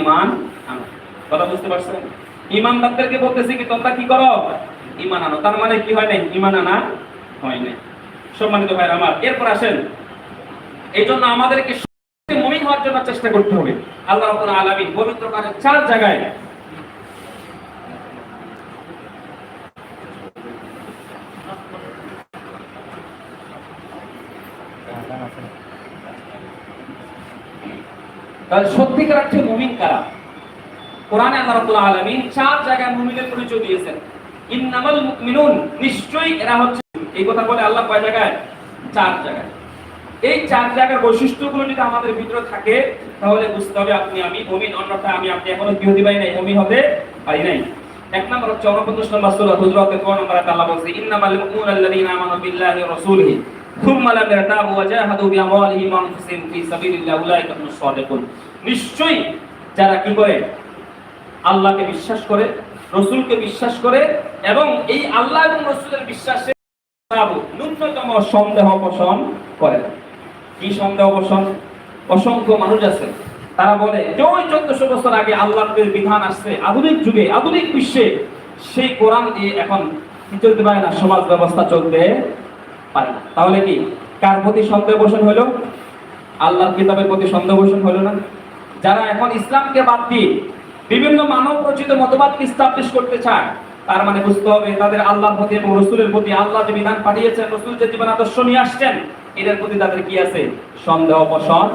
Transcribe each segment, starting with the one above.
ইমান আনো। কথা বুঝতে পারছেন? ইমানদারদেরকে বলতেছি কি, তোমরা কি করো? ইমান আনো। তার মানে কি হয় নাই? ইমান আনা হয় নাই। সম্মানিত ভাইরা আমার, এরপর আসেন। এই জন্য আমাদেরকে মুমিন হওয়ার জন্য চেষ্টা করতে হবে। আল্লাহ রাব্বুল আলামিন পবিত্র কারের চার জায়গায় তাহলে সত্যিকার অর্থে মুমিন কারা? কোরআনে আল্লাহ রাব্বুল চার জায়গায় মুমিনের পরিচয় দিয়েছেন। ইন্নামাল মুমিনুন, নিশ্চয়ই এরা হচ্ছে এই কথা বলে আল্লাহ কয় জায়গায়? চার জায়গায়। এই চার জায়গার বৈশিষ্ট্যগুলো যদি আমাদের ভিতরে থাকে, তাহলে বুঝতে হবে আপনি আমি মুমিন অন্যথা আমি আপনি এখনও কি হতে পারি নাই, মুমিন হতে পারি নাই। এক নম্বর হচ্ছে অনপঞ্চাশ নম্বর সূরা হুজরাতে কোন নম্বর আল্লাহ বলছে, ইন্নামাল মুমিনুনা আল্লাযীনা আমানু বিল্লাহি ওয়া নিশ্চয়ই যারা কি করে? আল্লাহকে বিশ্বাস করে, রসুলকে বিশ্বাস করে এবং এই আল্লাহ এবং রসুলের বিশ্বাসে ন্যূনতম সন্দেহ পোষণ করে। কি সন্দেহ পোষণ? অসংখ্য মানুষ আছে, তারা বলে যে ওই চোদ্দশো বছর আগে আল্লাহর বিধান আসছে, আধুনিক যুগে, আধুনিক বিশ্বে, সেই কোরআন দিয়ে এখন চলতে পারে না? সমাজ ব্যবস্থা চলতে পারে না। তাহলে কি? কার প্রতি সন্দেহ পোষণ হলো? আল্লাহর কিতাবের প্রতি সন্দেহ পোষণ হলো না? যারা এখন ইসলামকে বাদ দিয়ে বিভিন্ন মানব রচিত মতবাদকে স্টাবলিশ করতে চায়, তার মানে বুঝতে হবে তাদের আল্লাহর প্রতি এবং রসুলের প্রতি আল্লাহ যে বিধান পাঠিয়েছেন, রসুল যে জীবন আদর্শ নিয়ে আসছেন, এদের প্রতি তাদের কি আছে? সন্দেহ পোষণ।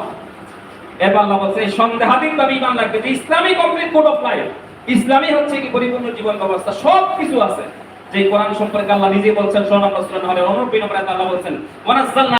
এবার আল্লাহ বলছে সন্দেহাতীত ইমান লাগবে যে ইসলামী কমপ্লিট কোড অফ লাইফ ইসলামী হচ্ছে কি? পরিপূর্ণ জীবন ব্যবস্থা। সব কিছু আছে। যে কোরআন সম্পর্কে আল্লাহ নিজে বলছেন অনুরূপী নম্বরে আল্লাহ বলছেন